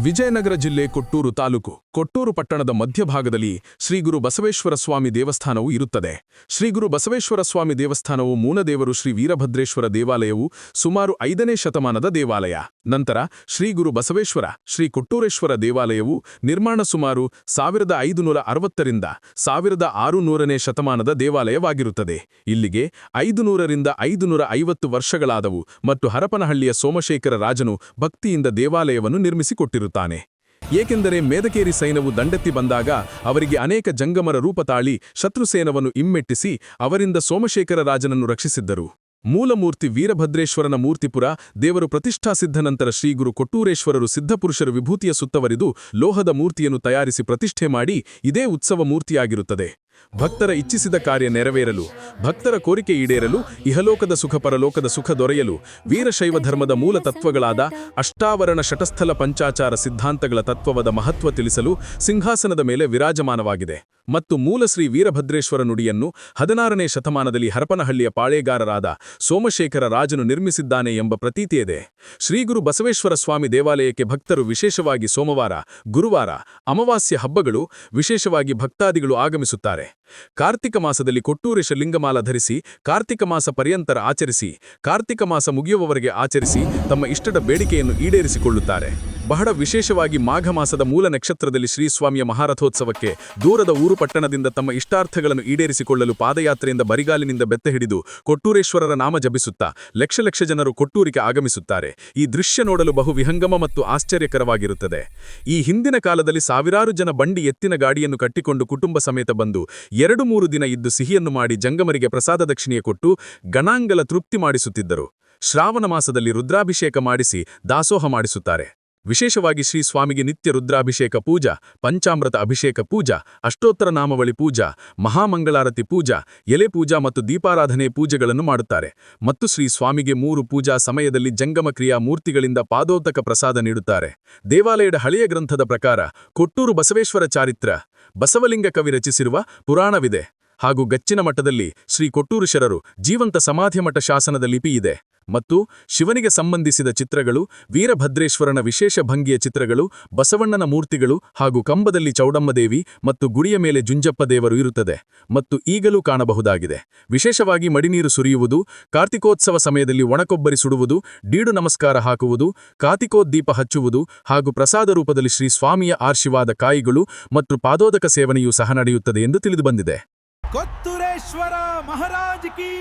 ವಿಜಯನಗರ ಜಿಲ್ಲೆ ಕೊಟ್ಟೂರು ತಾಲೂಕು. ಕೊಟ್ಟೂರು ಪಟ್ಟಣದ ಮಧ್ಯಭಾಗದಲ್ಲಿ ಶ್ರೀಗುರು ಬಸವೇಶ್ವರ ಸ್ವಾಮಿ ದೇವಸ್ಥಾನವು ಇರುತ್ತದೆ. ಶ್ರೀಗುರು ಬಸವೇಶ್ವರ ಸ್ವಾಮಿ ದೇವಸ್ಥಾನವು ಮೂನದೇವರು ಶ್ರೀ ವೀರಭದ್ರೇಶ್ವರ ದೇವಾಲಯವು ಸುಮಾರು ಐದನೇ ಶತಮಾನದ ದೇವಾಲಯ. ನಂತರ ಶ್ರೀಗುರು ಬಸವೇಶ್ವರ, ಶ್ರೀ ಕೊಟ್ಟೂರೇಶ್ವರ ದೇವಾಲಯವು ನಿರ್ಮಾಣ ಸುಮಾರು ಸಾವಿರದ ಐದುನೂರ ಅರವತ್ತರಿಂದ ಸಾವಿರದ ಆರುನೂರನೇ ಶತಮಾನದ ದೇವಾಲಯವಾಗಿರುತ್ತದೆ. ಇಲ್ಲಿಗೆ ಐದುನೂರರಿಂದ ಐದುನೂರ ಐವತ್ತು ವರ್ಷಗಳಾದವು ಮತ್ತು ಹರಪನಹಳ್ಳಿಯ ಸೋಮಶೇಖರ ರಾಜನು ಭಕ್ತಿಯಿಂದ ದೇವಾಲಯವನ್ನು ನಿರ್ಮಿಸಿಕೊಟ್ಟಿರುತ್ತಾನೆ ಏಕೆಂದರೆ ಮೇದಕೇರಿ ಸೈನ್ಯವು ದಂಡೆತ್ತಿ ಬಂದಾಗ ಅವರಿಗೆ ಅನೇಕ ಜಂಗಮರ ರೂಪ ತಾಳಿ ಶತ್ರುಸೇನವನ್ನು ಇಮ್ಮೆಟ್ಟಿಸಿ ಅವರಿಂದ ಸೋಮಶೇಖರ ರಾಜನನ್ನು ರಕ್ಷಿಸಿದ್ದರು. ಮೂಲಮೂರ್ತಿ ವೀರಭದ್ರೇಶ್ವರನ ಮೂರ್ತಿಪುರ ದೇವರು ಪ್ರತಿಷ್ಠಾಸಿದ್ಧ ನಂತರ ಶ್ರೀಗುರು ಕೊಟ್ಟೂರೇಶ್ವರರು ಸಿದ್ಧಪುರುಷರು ವಿಭೂತಿಯ ಸುತ್ತವರಿದು ಲೋಹದ ಮೂರ್ತಿಯನ್ನು ತಯಾರಿಸಿ ಪ್ರತಿಷ್ಠೆ ಮಾಡಿ ಇದೇ ಉತ್ಸವ ಮೂರ್ತಿಯಾಗಿರುತ್ತದೆ. ಭಕ್ತರ ಇಚ್ಛಿಸಿದ ಕಾರ್ಯ ನೆರವೇರಲು, ಭಕ್ತರ ಕೋರಿಕೆ ಈಡೇರಲು, ಇಹಲೋಕದ ಸುಖ ಪರಲೋಕದ ಸುಖ ದೊರೆಯಲು, ವೀರಶೈವ ಧರ್ಮದ ಮೂಲ ತತ್ವಗಳಾದ ಅಷ್ಟಾವರಣ ಶಟಸ್ಥಲ ಪಂಚಾಚಾರ ಸಿದ್ಧಾಂತಗಳ ತತ್ವವದ ಮಹತ್ವ ತಿಳಿಸಲು ಸಿಂಹಾಸನದ ಮೇಲೆ ವಿರಾಜಮಾನವಾಗಿದೆ. ಮತ್ತು ಮೂಲ ಶ್ರೀ ವೀರಭದ್ರೇಶ್ವರ ನುಡಿಯನ್ನು ಹದಿನಾರನೇ ಶತಮಾನದಲ್ಲಿ ಹರಪನಹಳ್ಳಿಯ ಪಾಳೇಗಾರರಾದ ಸೋಮಶೇಖರ ರಾಜನು ನಿರ್ಮಿಸಿದ್ದಾನೆ ಎಂಬ ಪ್ರತೀತಿಯಿದೆ. ಶ್ರೀಗುರು ಬಸವೇಶ್ವರ ಸ್ವಾಮಿ ದೇವಾಲಯಕ್ಕೆ ಭಕ್ತರು ವಿಶೇಷವಾಗಿ ಸೋಮವಾರ, ಗುರುವಾರ, ಅಮಾವಾಸ್ಯ ಹಬ್ಬಗಳು ವಿಶೇಷವಾಗಿ ಭಕ್ತಾದಿಗಳು ಆಗಮಿಸುತ್ತಾರೆ. ಕಾರ್ತಿಕ ಮಾಸದಲ್ಲಿ ಕೊಟ್ಟೂರೇಶ ಲಿಂಗಮಾಲ ಧರಿಸಿ, ಕಾರ್ತಿಕ ಮಾಸ ಪರ್ಯಂತರ ಆಚರಿಸಿ, ಕಾರ್ತಿಕ ಮಾಸ ಮುಗಿಯುವವರೆಗೆ ಆಚರಿಸಿ, ತಮ್ಮ ಇಷ್ಟದ ಬೇಡಿಕೆಯನ್ನು ಈಡೇರಿಸಿಕೊಳ್ಳುತ್ತಾರೆ. ಬಹಳ ವಿಶೇಷವಾಗಿ ಮಾಘ ಮಾಸದ ಮೂಲ ನಕ್ಷತ್ರದಲ್ಲಿ ಶ್ರೀಸ್ವಾಮಿಯ ಮಹಾರಥೋತ್ಸವಕ್ಕೆ ದೂರದ ಊರು ಪಟ್ಟಣದಿಂದ ತಮ್ಮ ಇಷ್ಟಾರ್ಥಗಳನ್ನು ಈಡೇರಿಸಿಕೊಳ್ಳಲು ಪಾದಯಾತ್ರೆಯಿಂದ ಬರಿಗಾಲಿನಿಂದ ಬೆತ್ತ ಹಿಡಿದು ಕೊಟ್ಟೂರೇಶ್ವರರ ನಾಮ ಜಪಿಸುತ್ತಾ ಲಕ್ಷ ಲಕ್ಷ ಜನರು ಕೊಟ್ಟೂರಿಗೆ ಆಗಮಿಸುತ್ತಾರೆ. ಈ ದೃಶ್ಯ ನೋಡಲು ಬಹು ವಿಹಂಗಮ ಮತ್ತು ಆಶ್ಚರ್ಯಕರವಾಗಿರುತ್ತದೆ. ಈ ಹಿಂದಿನ ಕಾಲದಲ್ಲಿ ಸಾವಿರಾರು ಜನ ಬಂಡಿ ಎತ್ತಿನ ಗಾಡಿಯನ್ನು ಕಟ್ಟಿಕೊಂಡು ಕುಟುಂಬ ಸಮೇತ ಬಂದು ಎರಡು ಮೂರು ದಿನ ಇದ್ದು ಸಿಹಿಯನ್ನು ಮಾಡಿ ಜಂಗಮರಿಗೆ ಪ್ರಸಾದ ದಕ್ಷಿಣೆಯ ಕೊಟ್ಟು ಗಣಾಂಗಲ ತೃಪ್ತಿ ಮಾಡಿಸುತ್ತಿದ್ದರು. ಶ್ರಾವಣ ಮಾಸದಲ್ಲಿ ರುದ್ರಾಭಿಷೇಕ ಮಾಡಿಸಿ ದಾಸೋಹ ಮಾಡಿಸುತ್ತಾರೆ. ವಿಶೇಷವಾಗಿ ಶ್ರೀ ಸ್ವಾಮಿಗೆ ನಿತ್ಯ ರುದ್ರಾಭಿಷೇಕ ಪೂಜಾ, ಪಂಚಾಮೃತ ಅಭಿಷೇಕ ಪೂಜಾ, ಅಷ್ಟೋತ್ತರ ನಾಮವಳಿ ಪೂಜಾ, ಮಹಾಮಂಗಳಾರತಿ ಪೂಜಾ, ಎಲೆ ಪೂಜಾ ಮತ್ತು ದೀಪಾರಾಧನೆ ಪೂಜೆಗಳನ್ನು ಮಾಡುತ್ತಾರೆ. ಮತ್ತು ಶ್ರೀ ಸ್ವಾಮಿಗೆ ಮೂರು ಪೂಜಾ ಸಮಯದಲ್ಲಿ ಜಂಗಮ ಕ್ರಿಯಾ ಮೂರ್ತಿಗಳಿಂದ ಪಾದೋತಕ ಪ್ರಸಾದ ನೀಡುತ್ತಾರೆ. ದೇವಾಲಯದ ಹಳೆಯ ಗ್ರಂಥದ ಪ್ರಕಾರ, ಕೊಟ್ಟೂರು ಬಸವೇಶ್ವರ ಚಾರಿತ್ರ, ಬಸವಲಿಂಗ ಕವಿ ರಚಿಸಿರುವ ಪುರಾಣವಿದೆ. ಹಾಗೂ ಗಚ್ಚಿನ ಮಠದಲ್ಲಿ ಶ್ರೀ ಕೊಟ್ಟೂರು ಶರರು ಜೀವಂತ ಸಮಾಧಿಮಠ ಶಾಸನದ ಲಿಪಿ ಇದೆ. ಮತ್ತು ಶಿವನಿಗೆ ಸಂಬಂಧಿಸಿದ ಚಿತ್ರಗಳು, ವೀರಭದ್ರೇಶ್ವರನ ವಿಶೇಷ ಭಂಗಿಯ ಚಿತ್ರಗಳು, ಬಸವಣ್ಣನ ಮೂರ್ತಿಗಳು ಹಾಗೂ ಕಂಬದಲ್ಲಿ ಚೌಡಮ್ಮದೇವಿ ಮತ್ತು ಗುಡಿಯ ಮೇಲೆ ಜುಂಜಪ್ಪ ದೇವರು ಇರುತ್ತದೆ ಮತ್ತು ಈಗಲೂ ಕಾಣಬಹುದಾಗಿದೆ. ವಿಶೇಷವಾಗಿ ಮಡಿನೀರು ಸುರಿಯುವುದು, ಕಾರ್ತಿಕೋತ್ಸವ ಸಮಯದಲ್ಲಿ ಒಣಕೊಬ್ಬರಿ ಸುಡುವುದು, ಡೀಡು ನಮಸ್ಕಾರ ಹಾಕುವುದು ಕಾರ್ತಿಕೋದ್ದೀಪ ಹಚ್ಚುವುದು ಹಾಗೂ ಪ್ರಸಾದ ರೂಪದಲ್ಲಿ ಶ್ರೀ ಸ್ವಾಮಿಯ ಆಶೀರ್ವಾದ ಕಾಯಿಗಳು ಮತ್ತು ಪಾದೋದಕ ಸೇವನೆಯೂ ಸಹ ನಡೆಯುತ್ತದೆ ಎಂದು ತಿಳಿದುಬಂದಿದೆ. ಕೊತ್ತುರೇಶ್ವರ ಮಹಾರಾಜ್ ಕಿ